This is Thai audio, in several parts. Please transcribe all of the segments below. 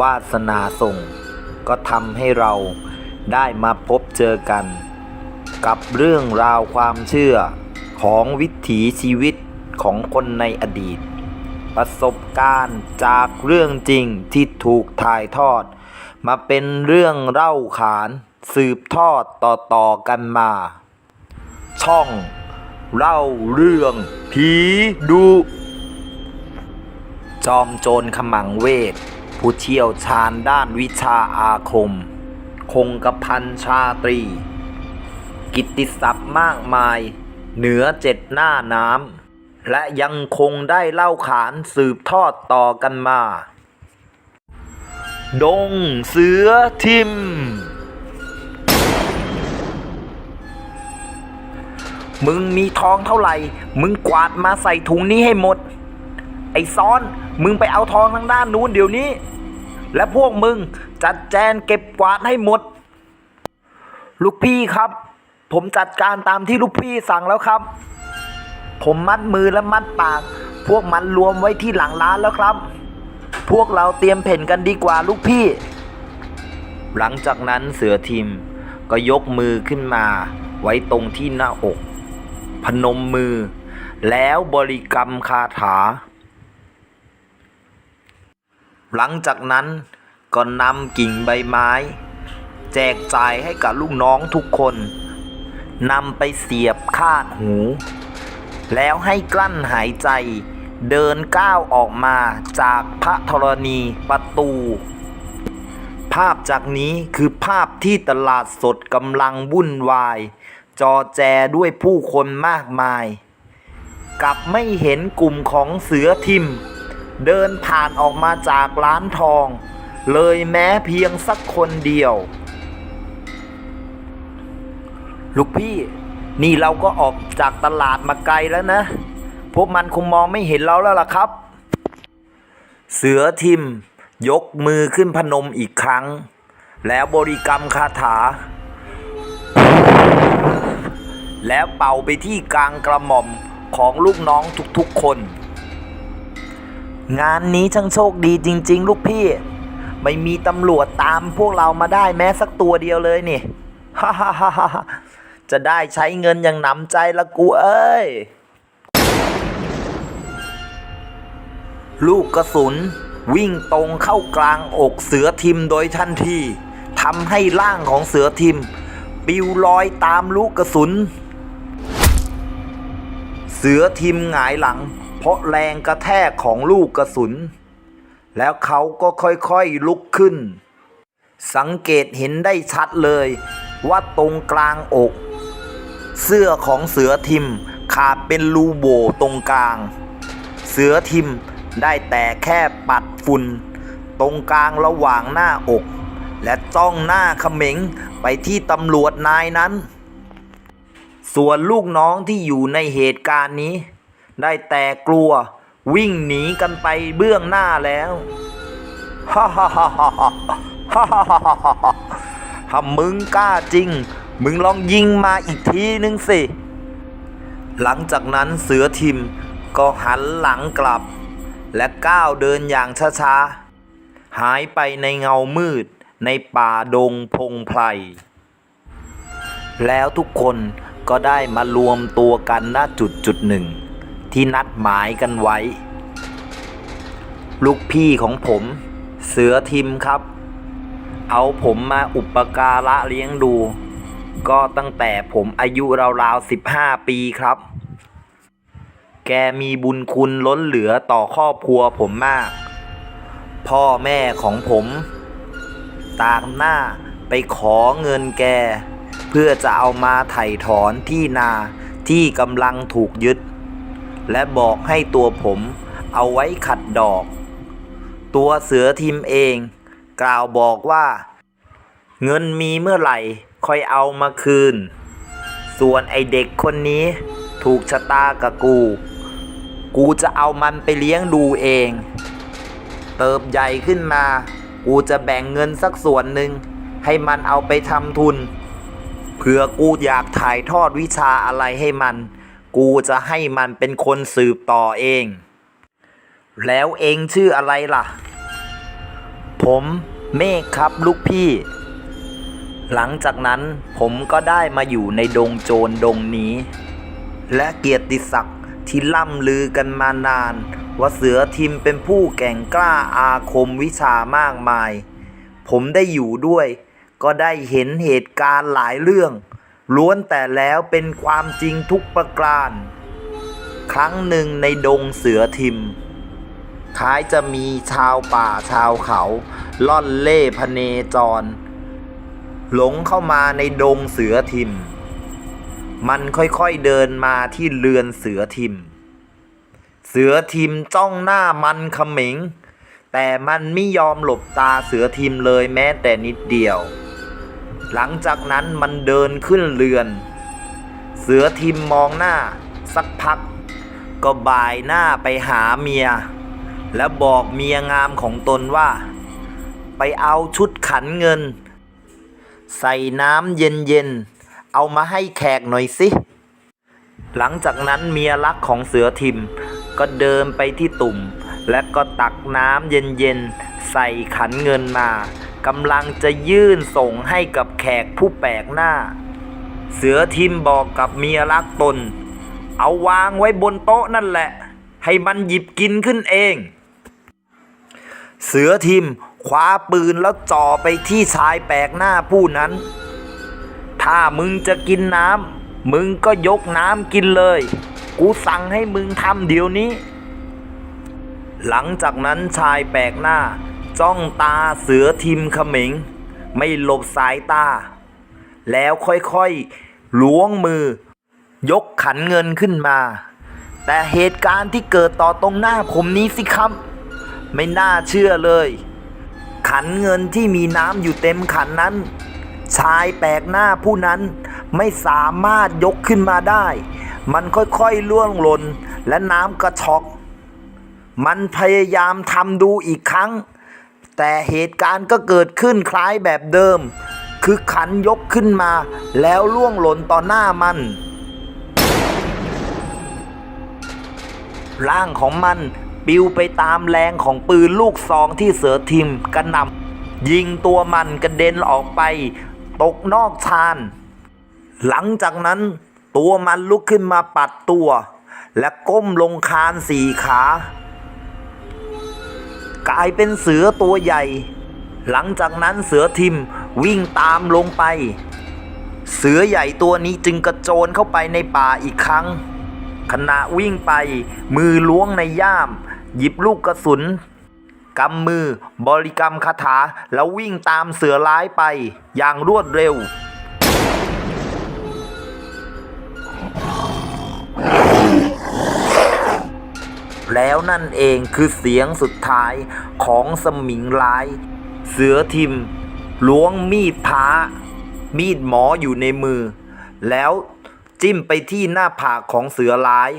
วาสนาส่ง ก็ทำให้เราได้มาพบเจอกัน กับเรื่องราวความเชื่อของวิถีชีวิตของคนในอดีต ประสบการณ์จากเรื่องจริงที่ถูกถ่ายทอด มาเป็นเรื่องเล่าขานสืบทอดต่อๆกันมา ช่องเล่าเรื่องผีดุจอมโจรขมังเวท ผู้เชี่ยวชาญด้านวิชาอาคม คงกระพันชาตรี กิตติศัพท์มากมาย เหนือเจ็ดหน้าน้ำ และยังคงได้เล่าขานสืบทอดต่อกันมา ดงเสือทิม มึงมีทองเท่าไหร่ มึงกวาดมาใส่ถุงนี้ให้หมด ไอ้ซ้อนมึงไปเอาทองทางด้านนู้นเดี๋ยวนี้ และพวกมึงจัดแจนเก็บกวาดให้หมด ลูกพี่ครับ ผมจัดการตามที่ลูกพี่สั่งแล้วครับ ผมมัดมือและมัดปาก พวกมันรวมไว้ที่หลังร้านแล้วครับ พวกเราเตรียมเพ่นกันดีกว่าลูกพี่ หลังจากนั้นเสือทีมก็ยกมือขึ้นมาไว้ตรงที่หน้าอก พนมมือ แล้วบริกรรมคาถา หลังจากนั้นก็นำกิ่งใบไม้ แจกจ่ายให้กับลูกน้องทุกคนนำไปเสียบคาดหู แล้วให้กลั้นหายใจ เดินก้าวออกมาจากพระธรณีประตู ภาพจากนี้คือภาพที่ตลาดสดกำลังวุ่นวาย จอแจด้วยผู้คนมากมาย กลับไม่เห็นกลุ่มของเสือทิม เดินผ่านออกมาจากร้านทอง เลยแม้เพียงสักคนเดียว ลูกพี่นี่เราก็ออกจากตลาดมาไกลแล้วนะ พวกมันคงมองไม่เห็นเราแล้วล่ะครับ เสือทิม ยกมือขึ้นพนมอีกครั้ง แล้วบริกรรมคาถา แล้วเป่าไปที่กลางกระหม่อมของลูกน้องทุกๆคน งานนี้ช่างโชคดีจริง ๆ ลูกพี่ ไม่มีตำรวจตามพวกเรามาได้แม้สักตัวเดียวเลยนี่ฮ่าฮ่าฮ่าจะได้ใช้เงินอย่างหนำใจละกูเอ้ย ลูกกระสุนวิ่งตรงเข้ากลางอกเสือทิมโดยทันทีทำให้ร่างของเสือทิม ปิวลอยตามลูกกระสุน เสือทิมหงายหลัง เพราะแรงกระแทกของลูกกระสุน แล้วเขาก็ค่อยๆลุกขึ้น สังเกตเห็นได้ชัดเลยว่าตรงกลางอก เสื้อของเสือทิมขาดเป็นรูโบตรงกลาง เสือทิมได้แต่แค่ปัดฝุ่น ตรงกลางระหว่างหน้าอก และจ้องหน้าเขม็งไปที่ตำรวจนายนั้น ส่วนลูกน้องที่อยู่ในเหตุการณ์นี้ ได้แต่กลัว วิ่งหนีกันไปเบื้องหน้าแล้วฮ่าฮ่าฮ่าฮ่าฮ่าฮ่าฮ่าถ้ามึงกล้าจริง มึงลองยิงมาอีกทีนึงสิ หลังจากนั้นเสือทิมก็หันหลังกลับ และก้าวเดินอย่างช้าๆ หายไปในเงามืดในป่าดงพงไพร แล้วทุกคนก็ได้มารวมตัวกันณจุดจุดหนึ่ง ที่นัดหมายกันไว้ ลูกพี่ของผมเสือทิมครับ เอาผมมาอุปการะเลี้ยงดู ก็ตั้งแต่ผมอายุราวๆสิบห้าปีครับ แกมีบุญคุณล้นเหลือต่อครอบครัวผมมาก พ่อแม่ของผม ตางหน้าไปขอเงินแก เพื่อจะเอามาไถ่ถอนที่นาที่กำลังถูกยึด และบอกให้ตัวผมเอาไว้ขัดดอก ตัวเสือทิมเอง กล่าวบอกว่า เงินมีเมื่อไหร่ค่อยเอามาคืน ส่วนไอเด็กคนนี้ถูกชะตากับกู กูจะเอามันไปเลี้ยงดูเอง เติบใหญ่ขึ้นมา กูจะแบ่งเงินสักส่วนหนึ่งให้มันเอาไปทำทุนเผื่อกูอยากถ่ายทอดวิชาอะไรให้มัน กูจะให้มันเป็นคนสืบต่อเอง แล้วเองชื่ออะไรล่ะ ผมเมฆครับลูกพี่ หลังจากนั้นผมก็ได้มาอยู่ในดงโจรดงนี้ และเกียรติศักดิ์ที่ล่ำลือกันมานาน ว่าเสือทิมเป็นผู้แก่งกล้าอาคมวิชามากมาย ผมได้อยู่ด้วย ก็ได้เห็นเหตุการณ์หลายเรื่อง ล้วนแต่แล้วเป็นความจริงทุกประการ ครั้งหนึ่งในดงเสือทิมคล้ายจะมีชาวป่าชาวเขา ล่อนเล่พเนจร หลงเข้ามาในดงเสือทิม มันค่อยๆเดินมาที่เรือนเสือทิม เสือทิมจ้องหน้ามันเขม็งแต่มันไม่ยอมหลบตาเสือทิมเลยแม้แต่นิดเดียว หลังจากนั้นมันเดินขึ้นเรือน เสือทิมมองหน้า สักพัก ก็บ่ายหน้าไปหาเมีย แล้วบอกเมียงามของตนว่า ไปเอาชุดขันเงิน ใส่น้ำเย็นๆ เอามาให้แขกหน่อยสิ หลังจากนั้นเมียรักของเสือทิมก็เดินไปที่ตุ่ม และก็ตักน้ำเย็นๆ ใส่ขันเงินมา กำลังจะยื่นส่งให้กับแขกผู้แปลกหน้า เสือทิมบอกกับเมียรักตน เอาวางไว้บนโต๊ะนั่นแหละ ให้มันหยิบกินขึ้นเอง เสือทิมคว้าปืนแล้วจ่อไปที่ชายแปลกหน้าผู้นั้น ถ้ามึงจะกินน้ำมึงก็ยกน้ำกินเลย กูสั่งให้มึงทำเดี๋ยวนี้ หลังจากนั้นชายแปลกหน้า จ้องตาเสือทิมเขม็งไม่หลบสายตา แล้วค่อยๆล้วงมือ ยกขันเงินขึ้นมา แต่เหตุการณ์ที่เกิดต่อตรงหน้าผมนี้สิครับ ไม่น่าเชื่อเลย ขันเงินที่มีน้ำอยู่เต็มขันนั้น ชายแปลกหน้าผู้นั้นไม่สามารถยกขึ้นมาได้ มันค่อยๆล่วงหล่นและน้ำกระชอก มันพยายามทำดูอีกครั้ง แต่เหตุการณ์ก็เกิดขึ้นคล้ายแบบเดิม คือขันยกขึ้นมา แล้วล่วงหล่นต่อหน้ามัน ร่างของมันปิวไปตามแรงของปืนลูกซองที่เสือทิมกระหน่ำยิงตัวมันกระเด็นออกไป ตกนอกชานหลังจากนั้นตัวมันลุกขึ้นมาปัดตัว และก้มลงคานสี่ขา กลายเป็นเสือตัวใหญ่ หลังจากนั้นเสือทิมวิ่งตามลงไป เสือใหญ่ตัวนี้จึงกระโจนเข้าไปในป่าอีกครั้ง ขณะวิ่งไปมือล้วงในย่าม หยิบลูกกระสุนกำมือบริกรรมคาถาแล้ววิ่งตามเสือร้ายไปอย่างรวดเร็ว แล้วนั่นเองคือเสียงสุดท้ายของสมิงร้าย เสือทิมล้วงมีดพระมีดหมออยู่ในมือ แล้วจิ้มไปที่หน้าผากของเสือร้าย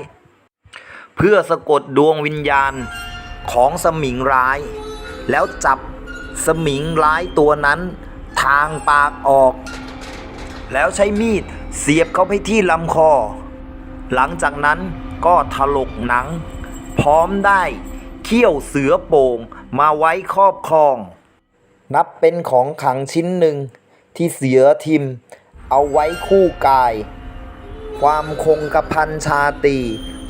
เพื่อสะกดดวงวิญญาณของสมิงร้าย แล้วจับสมิงร้ายตัวนั้น ทางปากออก แล้วใช้มีดเสียบเข้าไปที่ลำคอ หลังจากนั้นก็ถลกหนัง พร้อมได้ เขี้ยวเสือโป่งมาไว้ครอบครอง นับเป็นของขังชิ้นหนึ่งที่เสือทิม เอาไว้คู่กาย ความคงกระพันชาตี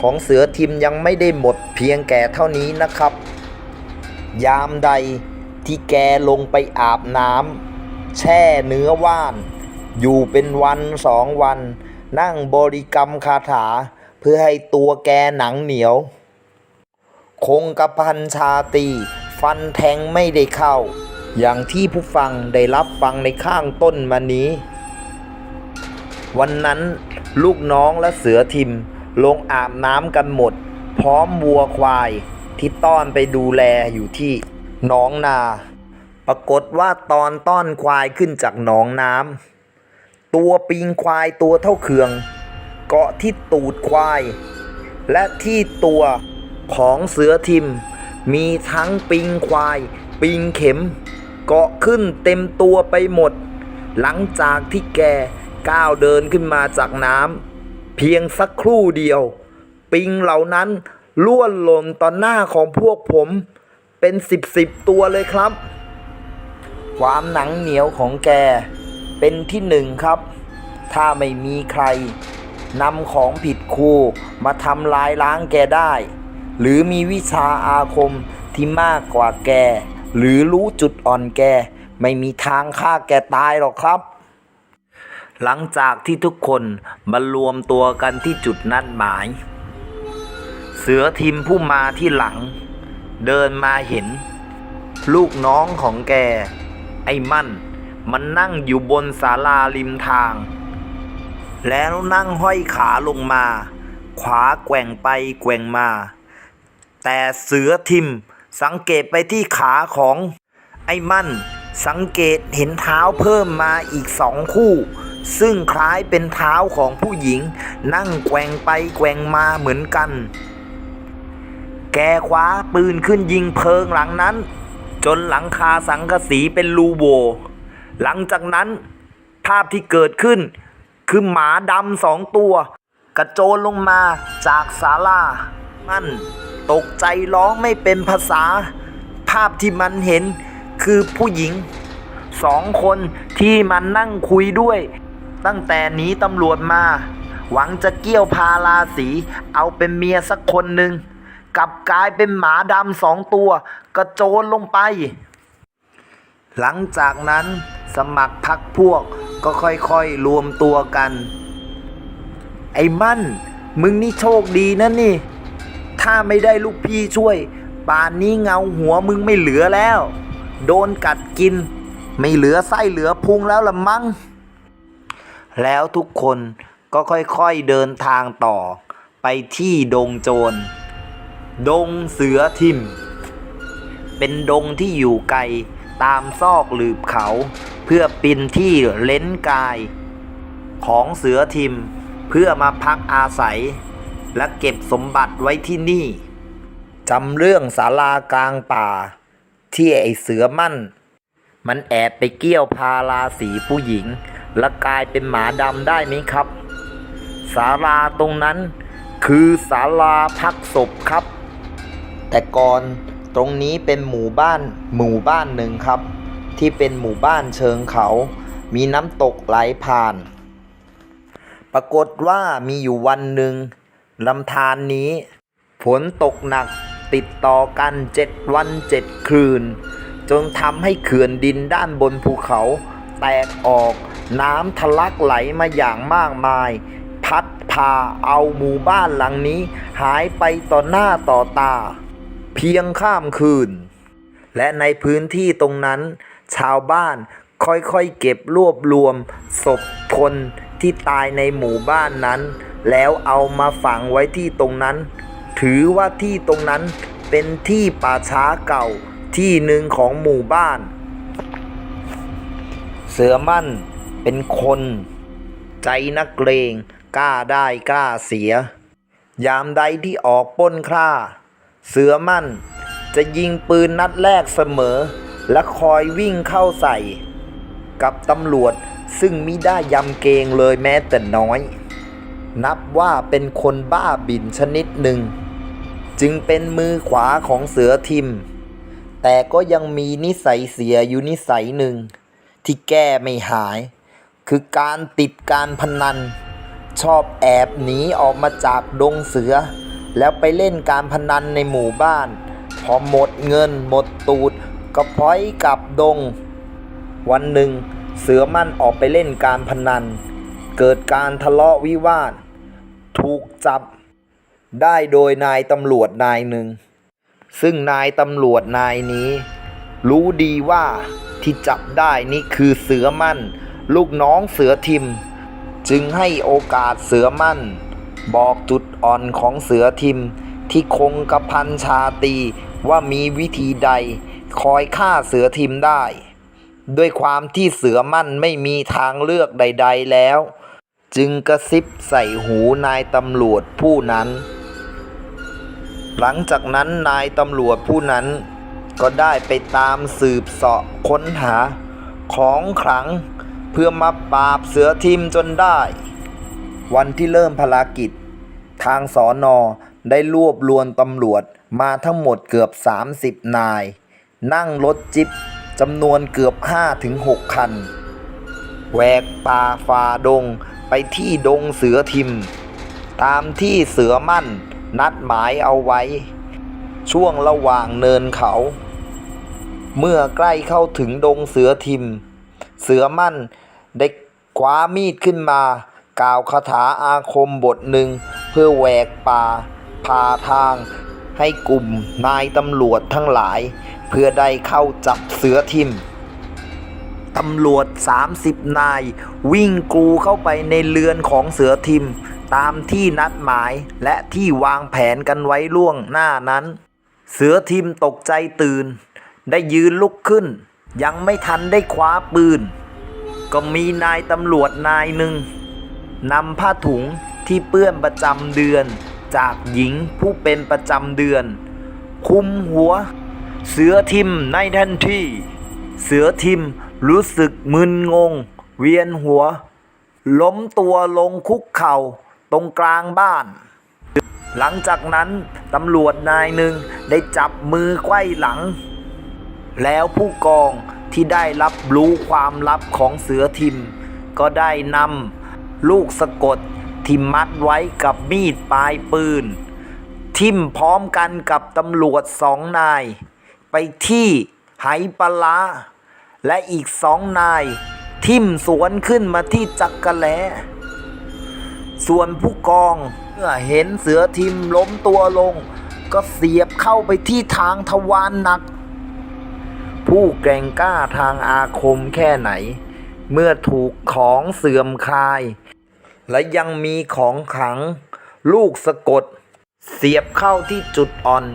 ของเสือทิมยังไม่ได้หมดเพียงแก่เท่านี้นะครับ ยามใดที่แกลงไปอาบน้ำแช่เนื้อว่าน อยู่เป็นวันสองวัน นั่งบริกรรมคาถา เพื่อให้ตัวแกหนังเหนียว คงกระพันชาตี ฟันแทงไม่ได้เข้า อย่างที่ผู้ฟังได้รับฟังในข้างต้นมานี้ วันนั้นลูกน้องและเสือทิมลงอาบน้ำกันหมด พร้อมวัวควายที่ต้อนไปดูแลอยู่ที่หนองนา ปรากฏว่าตอนต้อนควายขึ้นจากหนองน้ำตัวปิงควายตัวเท่าเคือง เกาะที่ตูดควาย และที่ตัว ของเสือทิม มีทั้งปิงควาย ปิงเข็ม เกาะขึ้นเต็มตัวไปหมด หลังจากที่แกก้าวเดินขึ้นมาจากน้ำเพียงสักครู่เดียว ปิงเหล่านั้นล้วนหล่นต่อหน้าของพวกผม เป็นสิบสิบตัวเลยครับ ความหนังเหนียวของแก เป็นที่หนึ่งครับ ถ้าไม่มีใครนำของผิดครูมาทำลายล้างแกได้ หรือมีวิชาอาคมที่มากกว่าแก หรือรู้จุดอ่อนแก ไม่มีทางฆ่าแกตายหรอกครับ หลังจากที่ทุกคนมารวมตัวกันที่จุดนัดหมาย เสือทีมผู้มาที่หลัง เดินมาเห็น ลูกน้องของแก ไอ้มั่น มันนั่งอยู่บนศาลาริมทาง แล้วนั่งห้อยขาลงมา ขวาแกว่งไปแกว่งมา แต่เสือทิมสังเกตไปที่ขาของไอ้มั่น สังเกตเห็นเท้าเพิ่มมาอีกสองคู่ ซึ่งคล้ายเป็นเท้าของผู้หญิง นั่งแกว่งไปแกว่งมาเหมือนกัน แกคว้าปืนขึ้นยิงเพลิงหลังนั้น จนหลังคาสังกะสีเป็นรูโวหลังจากนั้นภาพที่เกิดขึ้น คือหมาดำสองตัว กระโจนลงมาจากศาลา มันตกใจร้องไม่เป็นภาษา ภาพที่มันเห็นคือผู้หญิงสองคนที่มันนั่งคุยด้วย ตั้งแต่หนีตำรวจมา หวังจะเกี่ยวพาราสีเอาเป็นเมียสักคนหนึ่งกลับกลายเป็นหมาดำสองตัว กระโจนลงไป หลังจากนั้นสมัครพักพวกก็ค่อยๆรวมตัวกัน ไอ้มั่น มึงนี่โชคดีนะนี่ ถ้าไม่ได้ลูกพี่ช่วย ป่านนี้เงาหัวมึงไม่เหลือแล้ว โดนกัดกิน ไม่เหลือไส้เหลือพุงแล้วละมั้ง แล้วทุกคนก็ค่อยๆเดินทางต่อ ไปที่ดงโจร ดงเสือทิม เป็นดงที่อยู่ไกลตามซอกหลืบเขา เพื่อปินที่เล้นกาย ของเสือทิมเพื่อมาพักอาศัย และเก็บสมบัติไว้ที่นี่จำเรื่องศาลากลางป่า ที่ไอเสือมั่น มันแอบไปเกี่ยวพาราสีผู้หญิง และกลายเป็นหมาดำได้ไหมครับศาลาตรงนั้น คือศาลาพักศพครับ แต่ก่อนตรงนี้เป็นหมู่บ้านหมู่บ้านหนึ่งครับ ที่เป็นหมู่บ้านเชิงเขา มีน้ำตกไหลผ่าน ปรากฏว่ามีอยู่วันหนึ่ง ลำธารนนี้ฝนตกหนักติดต่อกันเจ็ดวันเจ็ดคืน จนทำให้เขื่อนดินด้านบนภูเขาแตกออกน้ำทะลักไหลมาอย่างมากมาย พัดพาเอาหมู่บ้านหลังนี้ หายไปต่อหน้าต่อตา เพียงข้ามคืน และในพื้นที่ตรงนั้น ชาวบ้านค่อยๆเก็บรวบรวมศพคนที่ตายในหมู่บ้านนั้น แล้วเอามาฝังไว้ที่ตรงนั้น ถือว่าที่ตรงนั้นเป็นที่ป่าช้าเก่าที่หนึ่งของหมู่บ้าน เสือมั่นเป็นคน ใจนักเลงกล้าได้กล้าเสีย ยามใดที่ออกป้นฆ่า เสือมั่นจะยิงปืนนัดแรกเสมอ และคอยวิ่งเข้าใส่ กับตำรวจซึ่งมิได้ยำเกรงเลยแม้แต่น้อย นับว่าเป็นคนบ้าบินชนิดหนึ่ง จึงเป็นมือขวาของเสือทิม แต่ก็ยังมีนิสัยเสียอยู่นิสัยหนึ่ง ที่แก้ไม่หาย คือการติดการพนัน ชอบแอบหนีออกมาจากดงเสือ แล้วไปเล่นการพนันในหมู่บ้าน พอหมดเงินหมดตูด ก็พลอยกลับดง วันหนึ่งเสือมั่นออกไปเล่นการพนัน เกิดการทะเลาะวิวาท ถูกจับ ได้โดยนายตำรวจนายหนึ่ง ซึ่งนายตำรวจนายนี้ รู้ดีว่าที่จับได้นี่คือเสือมั่น ลูกน้องเสือทิม จึงให้โอกาสเสือมั่น บอกจุดอ่อนของเสือทิม ที่คงกระพันชาตีว่ามีวิธีใดคอยฆ่าเสือทิมได้ ด้วยความที่เสือมั่นไม่มีทางเลือกใด ๆแล้ว จึงกระซิบใส่หูนายตำรวจผู้นั้น หลังจากนั้นนายตำรวจผู้นั้น ก็ได้ไปตามสืบเสาะค้นหาของขลังเพื่อมาปราบเสือทิมจนได้ วันที่เริ่มภารกิจ ทางสอนอได้รวบรวมตำรวจมาทั้งหมดเกือบ 30 นาย นั่งรถจิ๊บจำนวนเกือบ5-6คันแหวกป่าฝ่าดง ไปที่ดงเสือทิม ตามที่เสือมั่นนัดหมายเอาไว้ ช่วงระหว่างเนินเขา เมื่อใกล้เข้าถึงดงเสือทิม เสือมั่นได้คว้ามีดขึ้นมากล่าวคาถาอาคมบทหนึ่ง เพื่อแหวกป่าพาทางให้กลุ่มนายตำรวจทั้งหลาย เพื่อได้เข้าจับเสือทิม ตำรวจ 30 นาย วิ่งกรูเข้าไปในเรือนของเสือทิม ตามที่นัดหมายและที่วางแผนกันไว้ล่วงหน้านั้น เสือทิมตกใจตื่น ได้ยืนลุกขึ้น ยังไม่ทันได้คว้าปืน ก็มีนายตำรวจนายหนึ่งนำผ้าถุงที่เปื้อนประจำเดือน จากหญิงผู้เป็นประจำเดือน คุมหัว เสือทิมในทันทีเสือทิม รู้สึกมึนงง เวียนหัว ล้มตัวลงคุกเข่าตรงกลางบ้าน หลังจากนั้นตำรวจนายหนึ่งได้จับมือไขว้หลัง แล้วผู้กองที่ได้รับรู้ความลับของเสือทิม ก็ได้นำลูกสะกดที่มัดไว้กับมีดปลายปืน ทิมพร้อมกันกับตำรวจสองนาย ไปที่ไหปลาร้า และอีกสองนาย ทิมสวนขึ้นมาที่จักกะแล ส่วนผู้กองเมื่อเห็นเสือทิมล้มตัวลง ก็เสียบเข้าไปที่ทางทวารหนัก ผู้แกร่งกล้าทางอาคมแค่ไหน เมื่อถูกของเสื่อมคลาย และยังมีของขัง ลูกสะกด เสียบเข้าที่จุดอ่อน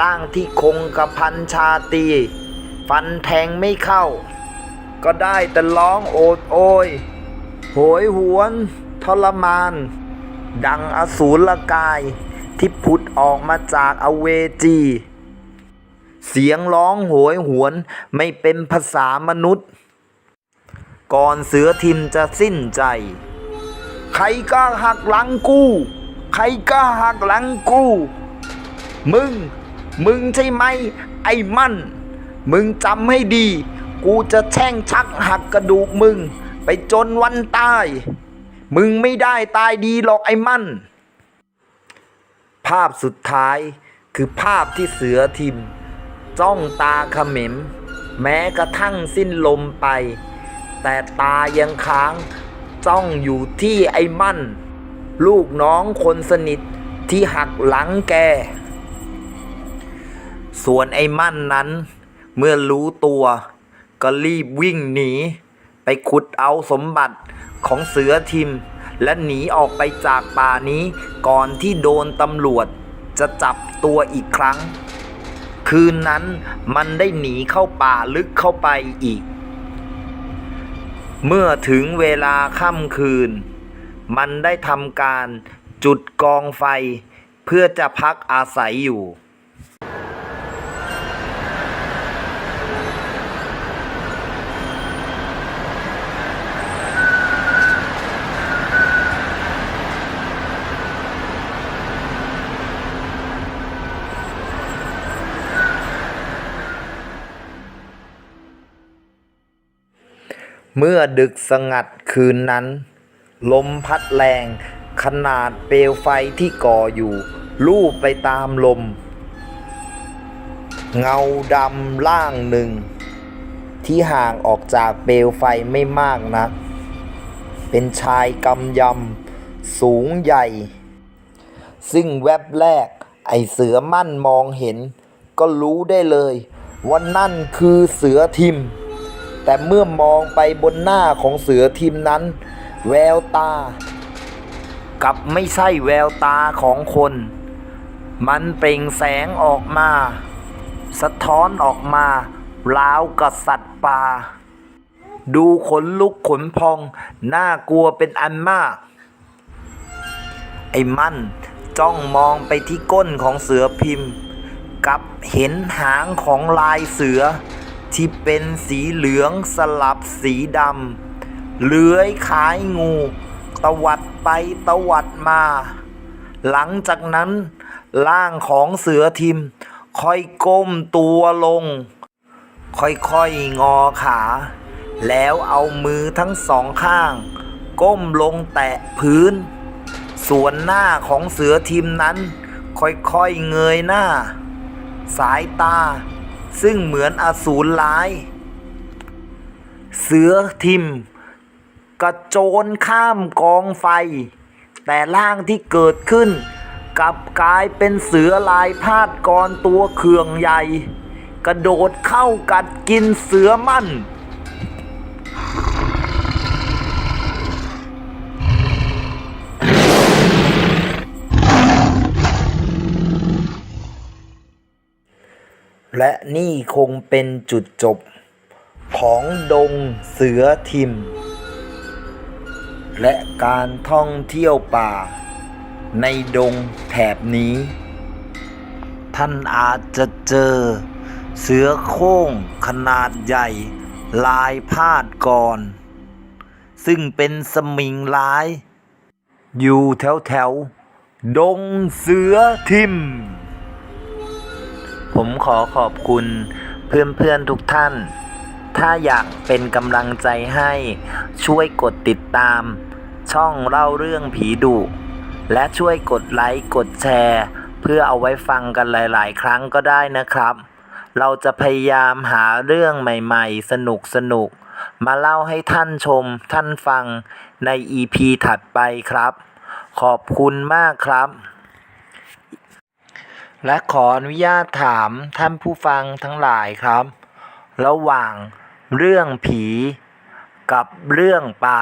ล่างที่คงกระพันชาตี ฟันแทงไม่เข้า ก็ได้แต่ร้องโอดโอยโหยหวน ทรมาน ดังอสูรกายที่ผุดออกมาจากอเวจี เสียงร้องโหยหวนไม่เป็นภาษามนุษย์ ก่อนเสือทิมจะสิ้นใจ ใครกล้าหักหลังกูใครกล้าหักหลังกู มึง มึงใช่ไหม ไอ้มั่น มึงจำให้ดี กูจะแช่งชักหักกระดูกมึง ไปจนวันตาย มึงไม่ได้ตายดีหรอกไอ้มั่น ภาพสุดท้ายคือภาพที่เสือทิม จ้องตาขม็มแม้กระทั่งสิ้นลมไป แต่ตายังค้าง จ้องอยู่ที่ไอ้มั่น ลูกน้องคนสนิทที่หักหลังแก ส่วนไอ้มั่นนั้น เมื่อรู้ตัวก็รีบวิ่งหนี ไปขุดเอาสมบัติของเสือทิม และหนีออกไปจากป่านี้ก่อนที่โดนตำรวจจะจับตัวอีกครั้ง คืนนั้นมันได้หนีเข้าป่าลึกเข้าไปอีก เมื่อถึงเวลาค่ำคืน มันได้ทำการจุดกองไฟ เพื่อจะพักอาศัยอยู่ เมื่อดึกสงัดคืนนั้น ลมพัดแรง ขนาดเปลวไฟที่ก่ออยู่ ลูบไปตามลม เงาดำล่างหนึ่ง ที่ห่างออกจากเปลวไฟไม่มากนัก เป็นชายกำยำ สูงใหญ่ ซึ่งแวบแรก ไอเสือมั่นมองเห็น ก็รู้ได้เลยว่านั่นคือเสือทิม แต่เมื่อมองไปบนหน้าของเสือทิมนั้น แววตา กับไม่ใช่แววตาของคน มันเปล่งแสงออกมา สะท้อนออกมาราวกับสัตว์ป่า ดูขนลุกขนพอง น่ากลัวเป็นอันมาก ไอ้มันจ้องมองไปที่ก้นของเสือพิมพ์ กับเห็นหางของลายเสือ ที่เป็นสีเหลืองสลับสีดำเลื้อยคล้ายงู ตวัดไปตวัดมา หลังจากนั้นร่างของเสือทิม ค่อยก้มตัวลง ค่อยๆงอขา แล้วเอามือทั้งสองข้าง ก้มลงแตะพื้น ส่วนหน้าของเสือทิมนั้น ค่อยๆเงยหน้า สายตา ซึ่งเหมือนอสูรร้าย เสือทิมกระโจนข้ามกองไฟ แต่ร่างที่เกิดขึ้นกลับกลายเป็นเสือลายพาดกรตัวเคืองใหญ่ กระโดดเข้ากัดกินเสือมั่น และนี่คงเป็นจุดจบของดงเสือทิม และการท่องเที่ยวป่า ในดงแถบนี้ ท่านอาจจะเจอ เสือโคร่งขนาดใหญ่ ลายพาดก่อน ซึ่งเป็นสมิงร้าย อยู่แถวแถวๆดงเสือทิม ผมขอขอบคุณเพื่อนๆทุกท่าน ถ้าอยากเป็นกำลังใจให้ช่วยกดติดตาม ช่องเล่าเรื่องผีดุ และช่วยกดไลค์กดแชร์ เพื่อเอาไว้ฟังกันหลายๆ ครั้งก็ได้นะครับ เราจะพยายามหาเรื่องใหม่ๆ สนุกๆมาเล่าให้ท่านชมท่านฟังใน EP ถัดไปครับ ขอบคุณมากครับ และขออนุญาตถามท่านผู้ฟังทั้งหลายครับ ระหว่างเรื่องผีกับเรื่องป่า